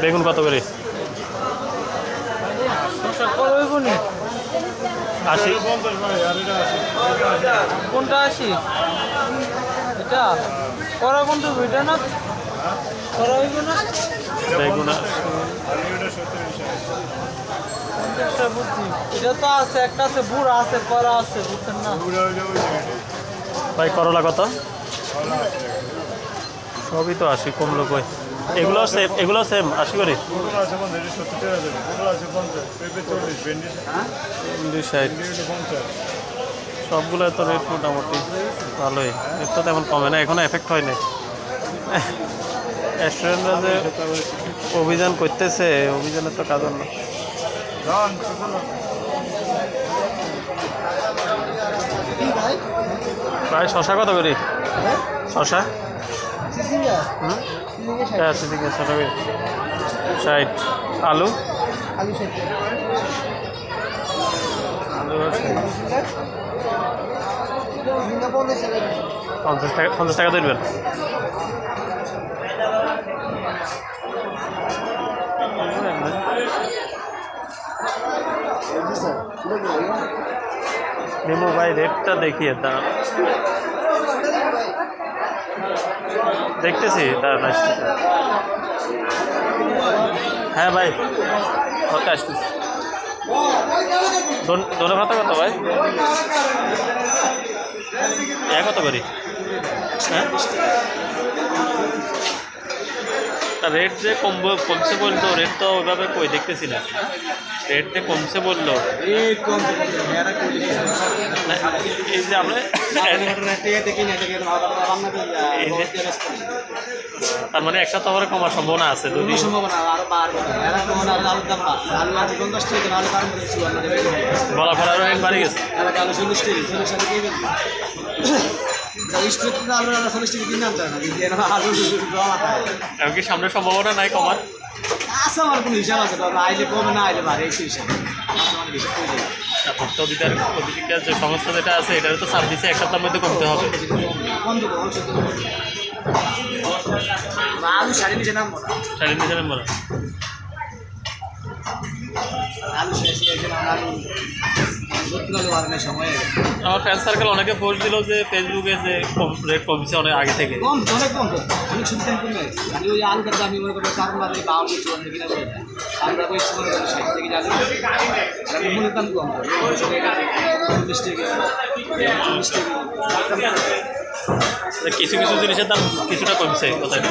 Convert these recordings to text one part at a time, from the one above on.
বেগুন কত করে। আশি। কোনটা আসি এটা? করা কোনটা এটা না? করা হইব না? বেগুন আশি। একটা বুঝছি এটা তো আছে একটা আছে বুড়া আছে করা আছে বুঝছেন না? ভাই করলা কত? সবই তো আসি কমলো কই? এগুলো সেম এগুলো সেম আশি করে। সবগুলো তো রেট মোটামুটি ভালোই। এর তো তেমন কমে না, এখনও এফেক্ট হয় নাই। রেস্টুরেন্টরা যে অভিযান করতেছে, অভিযানের তো কাজ না। প্রায় শশা কত করি? শশা? হুম? হ্যাঁ আছে শশা করি ষাট আলু? আলু ষাট আলু পঞ্চাশ টাকা। পঞ্চাশ টাকা ধরবেন? নিমু ভাই রেটটা দেখিয়ে তা দেখতেছি দাঁড়ান হ্যাঁ ভাই কত আসতেছি। দোনো ভাতা কত ভাই? এক কত করি? হ্যাঁ? রেট যে কমবো কমছে বলতো রেট তো ওইভাবে কই দেখতেছি না। রেট যে কমছে বলল এই কম যে আমরা তার মানে একটা তো আবার কমার সম্ভাবনা আছে বলা ফেলা রেট বাড়ি গেছে। স্ট্রিট আলু আলু চল্লিশ টাকা না কিন্তু আলু এমনকি সামনে সম্ভাবনা নাই কমার? আছে আমার কোনো হিসাব আছে তবে আইলে কমে না আইলে বাড়ে এই হিসাব। ভোক্তা অধিকার অধিকার যে সংস্থা যেটা আছে এটারও তো সার্ভিসে এক সপ্তাহের মধ্যে কমতে হবে। আলু সাড়ে নিচে সাড়ে শেষ আলু আমার ফ্রেন্ড সার্কেল অনেকে পোস্ট দিল যে ফেসবুকে যে কম রেট কমছে অনেক আগে থেকে। কম তো অনেক কম অনেক সুবিধা কমে আমি ওই মনে বাউন্ন চুয়ান্ন কিনা করে আমরা ওই সময় করি ষাট থেকে জানি মনে দাম কম চল্লিশ টাকা চল্লিশ টাকা কিছু কিছু জিনিসের দাম কিছুটা কমছে কোথায়।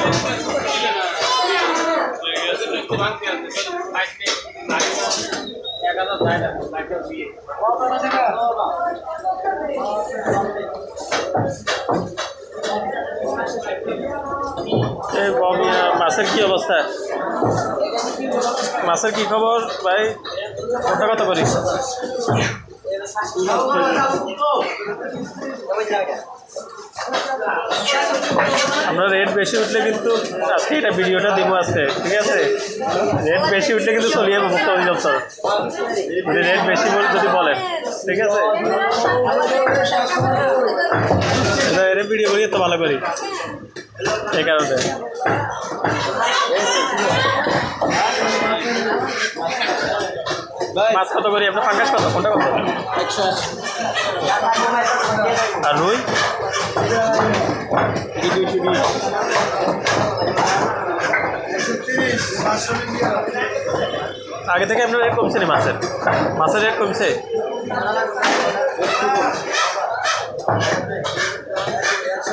মাছের কি অবস্থা? মাছের কি খবর ভাই? কথা কত করিস আমরা রেট বেশি উঠলে কিন্তু আজকে এটা ভিডিওটা দিব আজকে, ঠিক আছে? রেট বেশি উঠলে কিন্তু চলিয়ে যাব মুক্ত অধিদপ্তর যদি রেট বেশি যদি বলেন, ঠিক আছে? এটা ভিডিও করি তো ভালো করি। এই কারণে। মাছ কত করি? আপনার ফাঙ্গাস কত? কোনটা কত? আর রুই? আগে থেকে আপনার রেট কমছে নি মাছের? মাছের রেট কমছে?